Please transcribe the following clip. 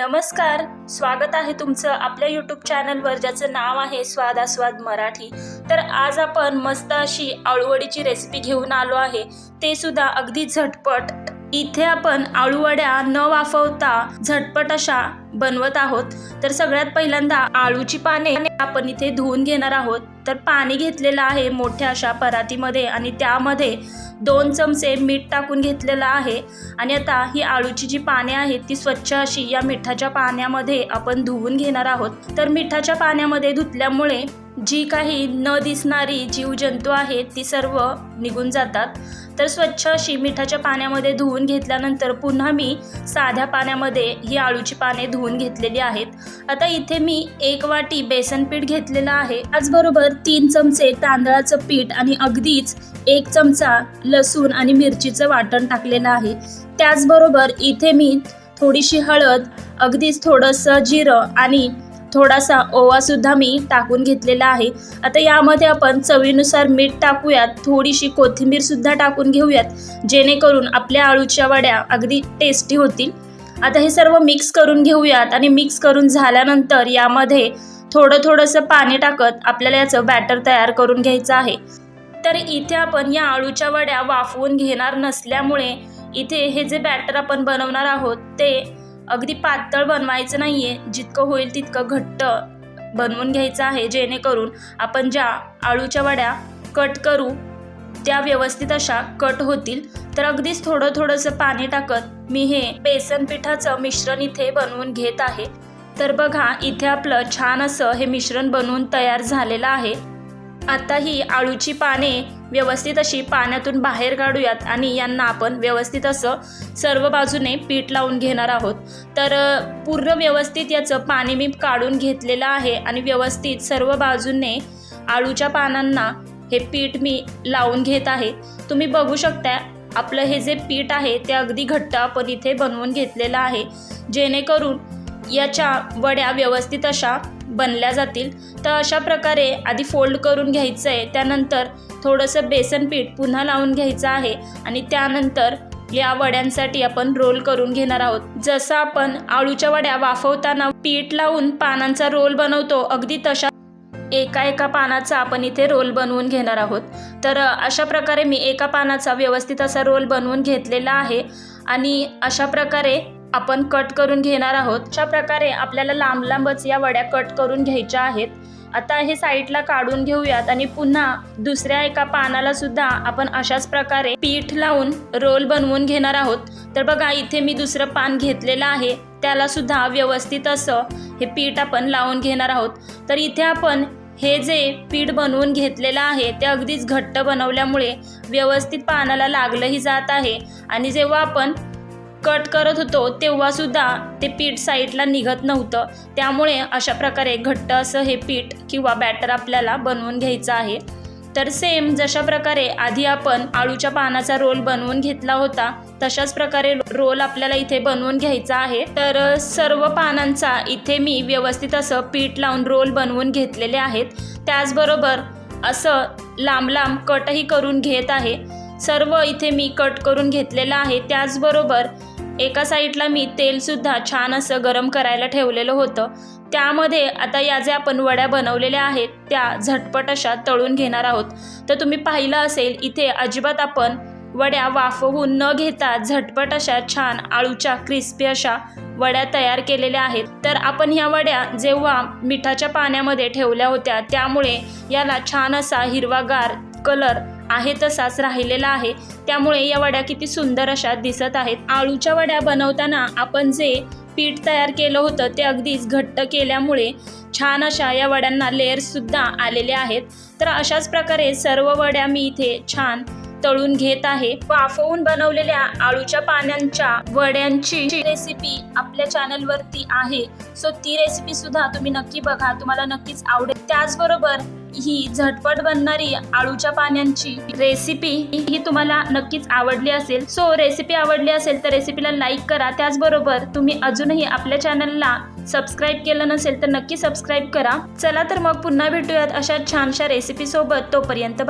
नमस्कार स्वागत आहे तुमचं आपल्या यूट्यूब चॅनलवर ज्याचं नाव आहे स्वादास्वाद मराठी. तर आज आपण मस्त अशी आळूवडीची रेसिपी घेऊन आलो आहे. ते सुद्धा अगदी झटपट. इथे आपण आळूवड्या न वाफवता झटपट अशा बनवत आहोत तर सगळ्यात पहिल्यांदा आळूची पाने आपण इथे धुवून घेणार आहोत. तर पाणी घेतलेलं आहे मोठ्या अशा परातीमध्ये आणि त्यामध्ये दोन चमचे मीठ टाकून घेतलेलं आहे. आणि आता ही आळूची जी पाने आहेत ती स्वच्छ अशी या मिठाच्या पाण्यामध्ये आपण धुवून घेणार आहोत. तर मिठाच्या पाण्यामध्ये धुतल्यामुळे जी काही न दिसणारी जीवजंतू आहेत ती सर्व निघून जातात. तर स्वच्छ अशी मिठाच्या पाण्यामध्ये धुवून घेतल्यानंतर पुन्हा मी साध्या पाण्यामध्ये ही आळूची पाने धुवून घेतलेली आहेत. आता इथे मी एक वाटी बेसन पीठ घेतलेलं आहे. त्याचबरोबर तीन चमचे तांदळाचं पीठ आणि अगदीच एक चमचा लसूण आणि मिरचीचं वाटण टाकलेलं आहे. त्याचबरोबर इथे मी थोडीशी हळद अगदीच थोडंसं जिरं आणि थोडासा ओवासुद्धा मी टाकून घेतलेला आहे. आता यामध्ये आपण चवीनुसार मीठ टाकूयात थोडीशी कोथिंबीरसुद्धा टाकून घेऊयात जेणेकरून आपल्या आळूच्या वड्या अगदी टेस्टी होतील. आता हे सर्व मिक्स करून घेऊयात आणि मिक्स करून झाल्यानंतर यामध्ये थोडं थोडंसं पाणी टाकत आपल्याला याचं बॅटर तयार करून घ्यायचं आहे. तर इथे आपण या आळूच्या वड्या वाफवून घेणार नसल्यामुळे इथे हे जे बॅटर आपण बनवणार आहोत ते अगदी पातळ बनवायचं नाही आहे जितकं होईल तितकं घट्ट बनवून घ्यायचं आहे जेणेकरून आपण ज्या आळूच्या वड्या कट करू त्या व्यवस्थित अशा कट होतील. तर अगदीच थोडं थोडंसं पाणी टाकत मी हे बेसन पिठाचं मिश्रण इथे बनवून घेत आहे. तर बघा इथे आपलं छान असं हे मिश्रण बनवून तयार झालेलं आहे. आता ही आळूची पाने व्यवस्थित अशी पाण्यातून बाहेर काढूयात आणि यांना आपण व्यवस्थित असं सर्व बाजूने पीठ लावून घेणार आहोत. तर पूर्ण व्यवस्थित याचं पाणी मी काढून घेतलेलं आहे आणि व्यवस्थित सर्व बाजूने आळूच्या पानांना हे पीठ मी लावून घेत आहे. तुम्ही बघू शकता आपलं हे जे पीठ आहे ते अगदी घट्ट आपण इथे बनवून घेतलेलं आहे. जेणेकरून याच्या वड्या व्यवस्थित अशा बनल्या जातील. तर अशा प्रकारे आधी फोल्ड करून घ्यायचं आहे त्यानंतर थोडंसं बेसन पीठ पुन्हा लावून घ्यायचं आहे आणि त्यानंतर या वड्यांसाठी आपण रोल करून घेणार आहोत. जसं आपण आळूच्या वड्या वाफवताना पीठ लावून पानांचा रोल बनवतो अगदी तशा एका एका पानाचा आपण इथे रोल बनवून घेणार आहोत. तर अशा प्रकारे मी एका पानाचा व्यवस्थित असा रोल बनवून घेतलेला आहे आणि अशा प्रकारे आपण कट करून घेणार आहोत. अशा प्रकारे आपल्याला लांब लांबच या वड्या कट करून घ्यायच्या आहेत. आता हे साईडला काढून घेऊयात आणि पुन्हा दुसऱ्या एका पानाला सुद्धा आपण अशाच प्रकारे पीठ लावून रोल बनवून घेणार आहोत. तर बघा इथे मी दुसरं पान घेतलेलं आहे. त्याला सुद्धा व्यवस्थित असं हे पीठ आपण लावून घेणार आहोत. तर इथे आपण हे जे पीठ बनवून घेतलेलं आहे ते अगदीच घट्ट बनवल्यामुळे व्यवस्थित पानाला लागलंही जात आहे. आणि जेव्हा आपण कट करत होतो तेव्हासुद्धा ते पीठ साईडला निघत नव्हतं. त्यामुळे अशा प्रकारे घट्ट असं हे पीठ किंवा बॅटर आपल्याला बनवून घ्यायचं आहे. तर सेम जशा प्रकारे आधी आपण आळूच्या पानाचा रोल बनवून घेतला होता तशाच प्रकारे रोल आपल्याला इथे बनवून घ्यायचा आहे. तर सर्व पानांचा इथे मी व्यवस्थित असं पीठ लावून रोल बनवून घेतलेले आहेत. त्याचबरोबर असं लांब लांब कटही करून घेत आहे. सर्व इथे मी कट करून घेतलेलं आहे. त्याचबरोबर एका साईडला मी तेलसुद्धा छान असं गरम करायला ठेवलेलं होतं. त्यामध्ये आता या ज्या आपण वड्या बनवलेल्या आहेत त्या झटपट अशा तळून घेणार आहोत. तर तुम्ही पाहिलं असेल इथे अजिबात आपण वड्या वाफवून न घेता झटपट अशा छान आळूच्या क्रिस्पी अशा वड्या तयार केलेल्या आहेत. तर आपण ह्या वड्या जेव्हा मिठाच्या पाण्यामध्ये ठेवल्या होत्या त्यामुळे याला छान असा हिरवागार कलर आहे तसाच राहिलेला आहे. त्यामुळे या वड्या किती सुंदर अशा दिसत आहेत. आळूच्या वड्या बनवताना आपण जे पीठ तयार केलं होतं ते अगदीच घट्ट केल्यामुळे छान अशा या वड्यांना लेअर्ससुद्धा आलेले आहेत. तर अशाच प्रकारे सर्व वड्या मी इथे छान तळून घेत आहे. वाफवून बनवलेल्या आळूच्या पानांच्या वड्यांची रेसिपी आपल्या चॅनलवरती आहे. सो ती रेसिपी सुद्धा तुम्ही नक्की बघा. तुम्हाला नक्कीच आवडेल. त्याचबरोबर ही झटपट बनणारी आळूच्या पाण्यांची रेसिपी ही तुम्हाला नक्कीच आवडली असेल. सो रेसिपी आवडली असेल तर रेसिपीला लाईक करा. त्याचबरोबर तुम्ही अजूनही आपल्या चॅनलला सबस्क्राईब केलं नसेल तर नक्की सबस्क्राईब करा. चला तर मग पुन्हा भेटूयात अशा छानशा रेसिपीसोबत तोपर्यंत